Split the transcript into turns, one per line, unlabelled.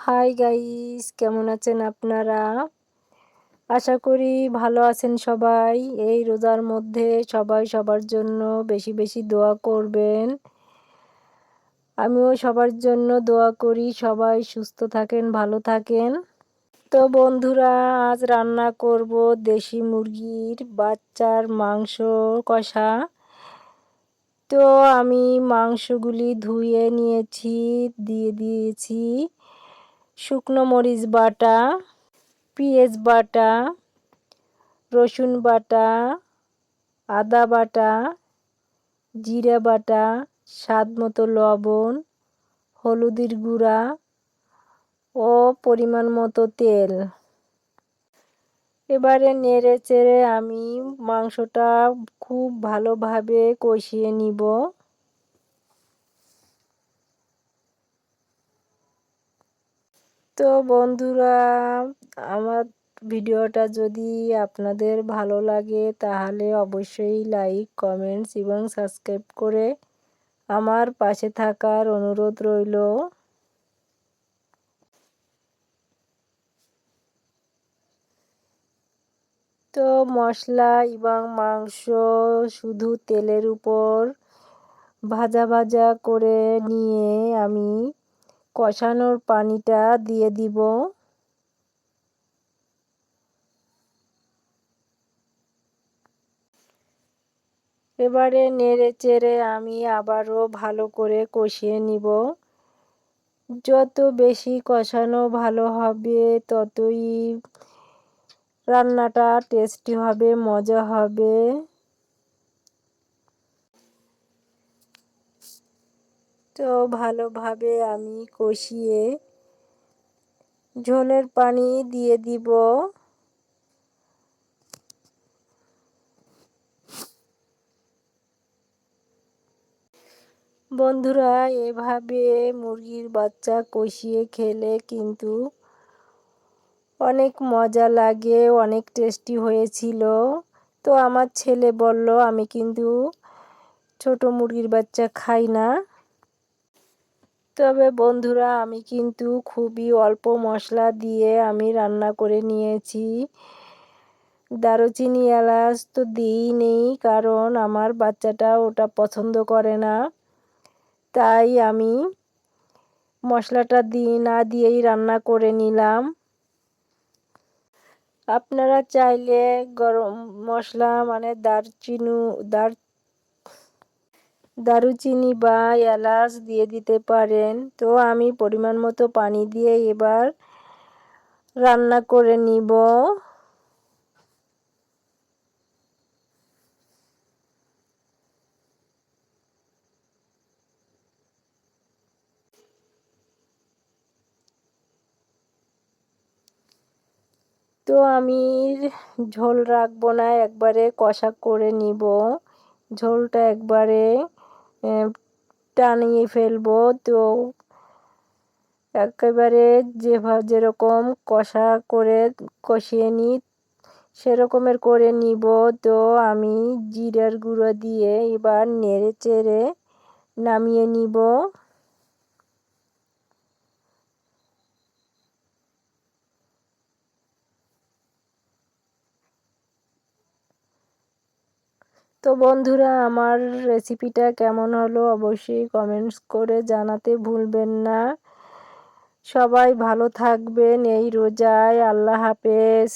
Hi guys কেমন আছেন আপনারা? আশা করি ভালো আছেন সবাই। এই রোজার মধ্যে সবাই সবার জন্য বেশি বেশি দোয়া করবেন। আমিও সবার জন্য দোয়া করি, সবাই সুস্থ থাকেন, ভালো থাকেন। তো বন্ধুরা, আজ রান্না করব দেশি মুরগির বাচ্চার মাংস কষা। তো আমি মাংসগুলি ধুয়ে নিয়েছি, দিয়ে দিয়েছি। শুকনো মরিচ বাটা, পেঁয়াজ বাটা, রসুন বাটা, আদা বাটা, জিরা বাটা, স্বাদ মতো লবণ, হলুদের গুঁড়া ও পরিমাণ মতো তেল। এবারে নেড়ে চেড়ে আমি মাংসটা খুব ভালোভাবে কষিয়ে নিব। তো বন্ধুরা, আমার ভিডিওটা যদি আপনাদের ভালো লাগে, তাহলে অবশ্যই লাইক, কমেন্টস এবং সাবস্ক্রাইব করে আমার পাশে থাকার অনুরোধ রইল। তো মশলা এবং মাংস শুধু তেলের উপর ভাজা ভাজা করে নিয়ে আমি কষানোর পানিটা দিয়ে দিব। এবারে নেড়ে চেড়ে আমি আবারও ভালো করে কষিয়ে নিব। যত বেশি কষানো ভালো হবে, ততই রান্নাটা টেস্টি হবে, মজা হবে। তো ভালোভাবে আমি কষিয়ে ঝোলের পানি দিয়ে দিব। বন্ধুরা, এভাবে মুরগির বাচ্চা কষিয়ে খেলে কিন্তু অনেক মজা লাগে, অনেক টেস্টি হয়েছিল। তো আমার ছেলে বলল, আমি কিন্তু ছোট মুরগির বাচ্চা খাই না। তবে বন্ধুরা, আমি কিন্তু খুবই অল্প মশলা দিয়ে আমি রান্না করে নিয়েছি। দারুচিনি এলাচ তো দিই নেই, কারণ আমার বাচ্চাটা ওটা পছন্দ করে না। তাই আমি মশলাটা দিই না দিয়েই রান্না করে নিলাম। আপনারা চাইলে গরম মশলা মানে দারচিনি, দার দারুচিনি বা এলাচ দিয়ে দিতে পারেন। তো আমি পরিমাণ মতো পানি দিয়ে এবার রান্না করে নিব। তো আমি ঝোল রাখব না, একবারে কষা করে নিব। ঝোলটা একবারে টানিয়ে ফেলব। তো একেবারে যেভাবে যেরকম কষা করে কষিয়ে নিই সেরকমের করে নিব। তো আমি জিরার গুঁড়ো দিয়ে এবার নেড়ে চেড়ে নামিয়ে নিব। তো বন্ধুরা, আমার রেসিপিটা কেমন হলো অবশ্যই কমেন্টস করে জানাতে ভুলবেন না। সবাই ভালো থাকবেন এই রোজায়, আল্লাহ হাফেজ।